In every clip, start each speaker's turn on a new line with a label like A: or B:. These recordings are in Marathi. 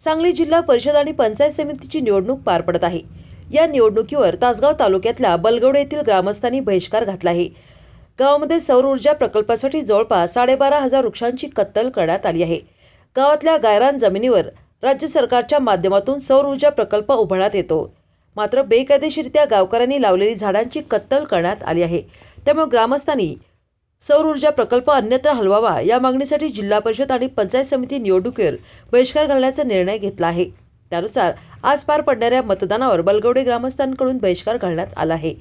A: सांगली जिल्हा परिषद आणि पंचायत समितीची निवडणूक पार पडत आहे. या निवडणुकीवर तासगाव तालुक्यातल्या बलगवडे येथील ग्रामस्थांनी बहिष्कार घातला आहे. गावामध्ये सौर ऊर्जा प्रकल्पासाठी जवळपास साडेबारा हजार वृक्षांची कत्तल करण्यात आली आहे. गावातल्या गायरान जमिनीवर राज्य सरकारच्या माध्यमातून सौर ऊर्जा प्रकल्प उभारण्यात येतो. मात्र बेकायदेशीरित्या गावकऱ्यांनी लावलेली झाडांची कत्तल करण्यात आली आहे. त्यामुळे ग्रामस्थांनी सौर ऊर्जा प्रकल्प अन्यत्र हलवावा या मागणीसाठी जिल्हा परिषद आणि पंचायत समिती निवडणुकीवर बहिष्कार घालण्याचा निर्णय घेतला आहे. त्यानुसार आज पार पडणाऱ्या मतदानावर बलगवडे ग्रामस्थांकडून बहिष्कार घालण्यात आला आहे.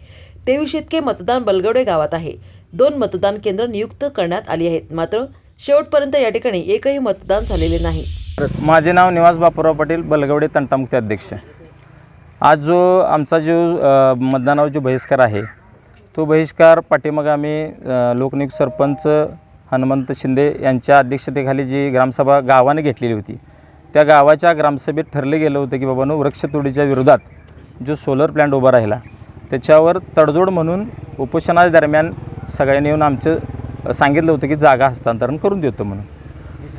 A: तेवीस इतके मतदान बलगवडे गावात आहे. दोन मतदान केंद्र नियुक्त करण्यात आली आहेत. मात्र शेवटपर्यंत या ठिकाणी एकही मतदान झालेले नाही.
B: माझे नाव निवास बापूराव पाटील बलगवडे तंटामुक्ती अध्यक्ष. आज जो आमचा जो मतदानावर जो बहिष्कार आहे तो बहिष्कार पाठीमागं आम्ही लोकनियुक्त सरपंच हनुमंत शिंदे यांच्या अध्यक्षतेखाली जी ग्रामसभा गावाने घेतलेली होती त्या गावाच्या ग्रामसभेत ठरले गेलं होतं की बाबानो वृक्षतोडीच्या विरोधात जो सोलर प्लॅन्ट उभा राहिला त्याच्यावर तडजोड म्हणून उपोषणादरम्यान सगळ्यांनी येऊन आमचं सांगितलं होतं की जागा हस्तांतरण करून देतो म्हणून.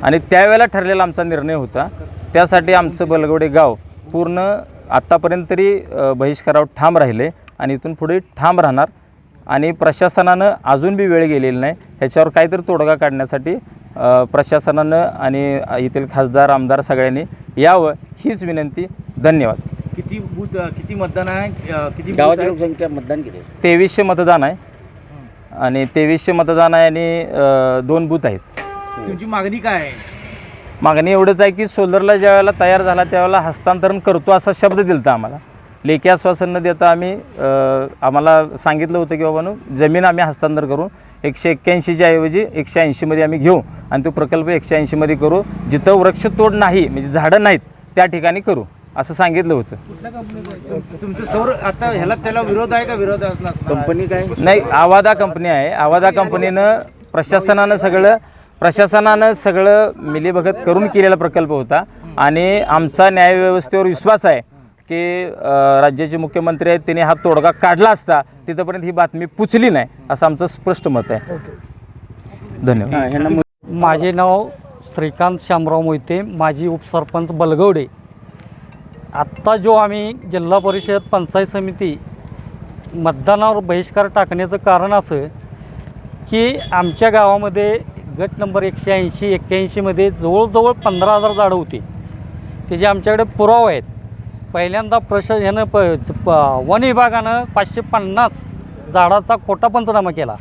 B: आणि त्यावेळेला ठरलेला आमचा निर्णय होता त्यासाठी आमचं बलगवडे गाव पूर्ण आत्तापर्यंत तरी बहिष्कारावर ठाम राहिले आणि इथून पुढे ठाम राहणार. आणि प्रशासनानं अजून बी वेळ गेलेली नाही. ह्याच्यावर काहीतरी तोडगा काढण्यासाठी प्रशासनानं आणि येथील खासदार आमदार सगळ्यांनी यावं हीच विनंती. धन्यवाद.
C: किती बूथ किती मतदान आहे? किती
D: गावाची? लोकसंख्या मतदान किती?
B: तेवीसशे मतदान आहे. आणि तेवीसशे मतदान आहे आणि दोन बूथ आहेत.
C: तुमची मागणी काय आहे?
B: मागणी एवढंच आहे की सोलरला ज्या वेळेला तयार झाला त्यावेळेला हस्तांतरण करतो असा शब्द दिलता आम्हाला. लेखी आश्वासन न देता आम्ही आम्हाला सांगितलं होतं की बाबांनो जमीन आम्ही हस्तांतर करू एकशे एक्क्याऐंशीच्या ऐवजी एकशे ऐंशीमध्ये आम्ही घेऊ आणि तो प्रकल्प एकशे ऐंशीमध्ये करू. जिथं वृक्षतोड नाही म्हणजे झाडं नाहीत त्या ठिकाणी करू असं सांगितलं होतं.
C: तुमचं सौर आता ह्याला त्याला विरोध आहे का? विरोध
D: कंपनी काय?
B: नाही आवादा कंपनी आहे. आवादा कंपनीनं प्रशासनानं सगळं प्रशासनानं सगळं मिलीभगत करून केलेला प्रकल्प होता. आणि आमचा न्यायव्यवस्थेवर विश्वास आहे. की राज्याचे मुख्यमंत्री आहेत त्यांनी हा तोडगा काढला असता तिथंपर्यंत ही बातमी पुचली नाही असं आमचं स्पष्ट मत आहे. धन्यवाद.
D: हा,
E: माझे नाव श्रीकांत शामराव मोहिते माजी उपसरपंच बलगवडे. आत्ता जो आम्ही जिल्हा परिषद पंचायत समिती मतदानावर बहिष्कार टाकण्याचं कारण असं की आमच्या गावामध्ये गट नंबर एकशे ऐंशी एक्क्याऐंशीमध्ये जवळजवळ पंधरा हजार झाडं होती. त्याचे आमच्याकडे पुरावे आहेत पहिल्यांदा प्रश ह्यानं प प वन विभागानं पाचशे पन्नास झाडाचा खोटा पंचनामा केला.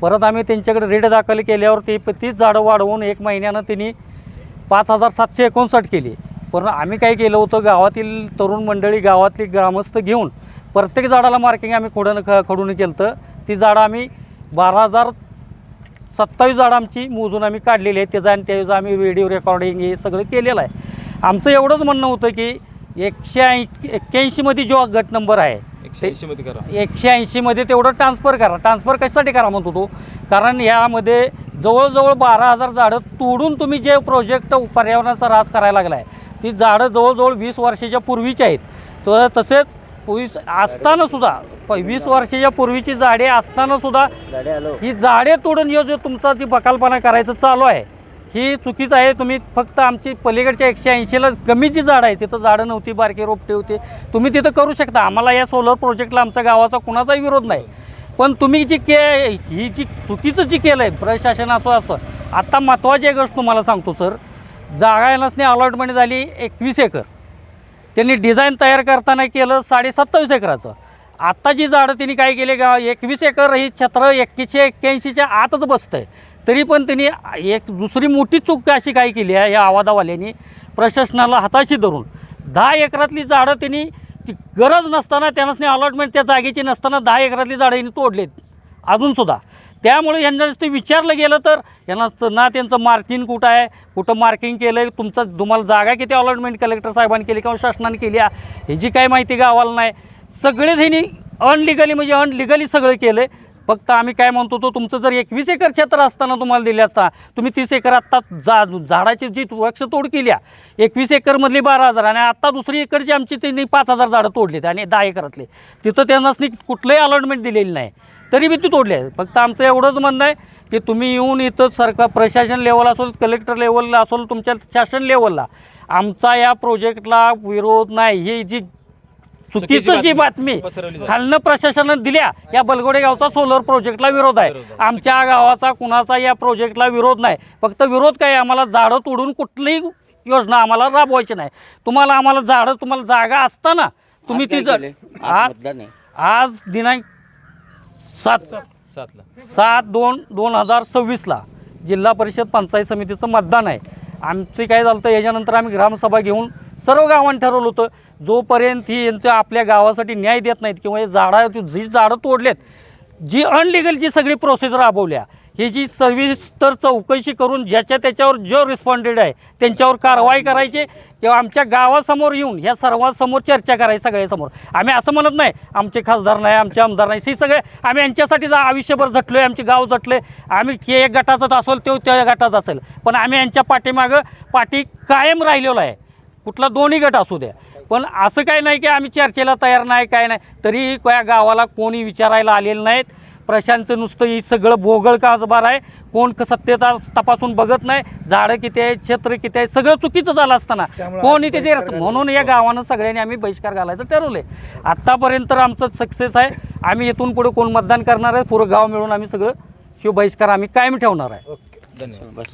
E: परत आम्ही त्यांच्याकडे रेट दाखल केल्यावर ते तीच झाडं वाढवून एक महिन्यानं त्यांनी पाच हजार सातशे एकोणसाठ केली. पण आम्ही काय केलं होतं गावातील तरुण मंडळी गावातली ग्रामस्थ घेऊन प्रत्येक झाडाला मार्किंग आम्ही खोडून ख खडून केलं तर ती झाडं आम्ही बारा हजार सत्तावीस झाडं आमची मोजून आम्ही काढलेली आहे त्याचा आणि त्याचं आम्ही व्हिडिओ रेकॉर्डिंग हे सगळं केलेलं आहे. आमचं एवढंच म्हणणं होतं की एकशे ऐं एक्क्याऐंशीमध्ये जो गट नंबर आहे
B: एकशे ऐंशीमध्ये करा.
E: एकशे ऐंशीमध्ये तेवढं ट्रान्सफर करा. ट्रान्सफर कशासाठी करा म्हणतो तो? कारण यामध्ये जवळजवळ बारा हजार झाडं तोडून तुम्ही जे प्रोजेक्ट पर्यावरणाचा ऱ्हास करायला लागला आहे ती झाडं जवळजवळ वीस वर्षाच्या पूर्वीची आहेत. तर तसेच वीस असतानासुद्धा प वीस वर्षाच्या पूर्वीची झाडे असतानासुद्धा ही झाडे तोडून हे जो तुमचा जी बकालपणा करायचं चालू आहे ही चुकीचं आहे. तुम्ही फक्त आमची पलीकडच्या एकशे ऐंशीला कमी जी झाडं आहे तिथं झाडं नव्हती बारके रोपटे होते. तुम्ही तिथं करू शकता. आम्हाला या सोलर प्रोजेक्टला आमच्या गावाचा कुणाचाही विरोध नाही. पण तुम्ही जी के ही जी चुकीचं जी केलं आहे प्रशासन असं असं आत्ता महत्त्वाची एक गोष्ट तुम्हाला सांगतो सर. जागा नसणे अलॉटमेंट झाली एकवीस एकर. त्यांनी डिझाईन तयार करताना केलं साडे सत्तावीस एकराचं. आत्ता जी झाडं त्यांनी काय केले का एकवीस एकर ही छत्र एकशे एक्क्याऐंशीच्या आतच बसतं आहे तरी पण त्यांनी एक दुसरी मोठी चूक अशी काय केली आहे या आवादावाल्यांनी प्रशासनाला हाताशी धरून. दहा एकरातली झाडं त्यांनी ती गरज नसताना त्यांना अलॉटमेंट त्या जागेची नसताना दहा एकरातली झाडं यांनी तोडलेत अजूनसुद्धा त्यामुळे यांना ते विचारलं गेलं तर यांना ना त्यांचं मार्किंग कुठं आहे कुठं मार्किंग केलं आहे तुमचं तुम्हाला जागा किती अलॉटमेंट कलेक्टर साहेबांनी केली किंवा शासनाने केली आहे ह्याची काय माहिती गावाला नाही सगळे त्यांनी अनलिगली म्हणजे अनलिगली सगळं केलं आहे फक्त आम्ही काय म्हणतो तो तुमचं जर एकवीस एकर क्षेत्र असताना तुम्हाला दिले असता तुम्ही तीस एकर आत्ता जा झाडाची जी वृक्षतोड केली केली एकवीस एकरमधली बारा हजार आणि आत्ता दुसरी एकरची आमची त्यांनी पाच हजार झाडं तोडलीत आणि दहा एकरातले. तिथं त्यांनाच कुठलंही अलॉटमेंट दिलेली नाही. तरी बी ती तोडली आहे. फक्त आमचं एवढंच म्हणणं आहे की तुम्ही येऊन इथं सरकार प्रशासन लेवल असेल कलेक्टर लेवलला असेल तुमच्या शासन लेवलला आमचा या प्रोजेक्टला विरोध नाही. ही जी चुकीचं जी बातमी. खालनं प्रशासनानं दिल्या या बलगोडे गावचा सोलर प्रोजेक्टला विरोध आहे. आमच्या गावाचा कुणाचा या प्रोजेक्टला विरोध नाही. फक्त विरोध काय? आम्हाला झाडं तोडून कुठलीही योजना आम्हाला राबवायची नाही. तुम्हाला आम्हाला झाडं तुम्हाला जागा असताना तुम्ही ती जर आज आज दिनांक सात सात दोन दोन हजार सव्वीसला जिल्हा परिषद पंचायत समितीचं मतदान आहे. आमचे काय झालं होतं? याच्यानंतर आम्ही ग्रामसभा घेऊन सर्व गावांनी ठरवलं होतं जोपर्यंत ही यांचं आपल्या गावासाठी न्याय देत नाहीत किंवा हे झाडं जी झाडं तोडलेत जी अनलिगल जी सगळी प्रोसेस राबवल्या ही जी सविस्तर चौकशी करून ज्याच्या त्याच्यावर जो रिस्पॉन्डेड आहे त्यांच्यावर कारवाई करायची किंवा आमच्या गावासमोर येऊन ह्या सर्वांसमोर चर्चा करायची सगळ्यासमोर. आम्ही असं म्हणत नाही आमचे खासदार नाही आमचे आमदार नाही हे सगळे आम्ही यांच्यासाठीच आयुष्यभर झटलो आहे आमचे गाव झटले आम्ही के एक गटाचाच असेल तो त्या गटाचा असेल पण आम्ही यांच्या पाठीमागं पाठी कायम राहिलेलो आहे. कुठला दोन्ही गट असू द्या. पण असं काही नाही की आम्ही चर्चेला तयार नाही काय नाही. तरी त्या गावाला कोणी विचारायला आलेलं नाहीत. प्रशांतचं नुसतं ही सगळं भोगळ कारभार आहे. कोण क- सत्यता तपासून बघत नाही. झाडं किती आहे क्षेत्र किती आहे सगळं चुकीचं झालं असताना. कोणी त्याचे म्हणून या गावानं सगळ्यांनी आम्ही बहिष्कार घालायचं ठरवलं आहे आत्तापर्यंत तर आमचं सक्सेस आहे. आम्ही इथून पुढे कोण मतदान करणार आहे पुरं गाव मिळून आम्ही सगळं शिव बहिष्कार आम्ही कायम ठेवणार आहे.
B: धन्यवाद.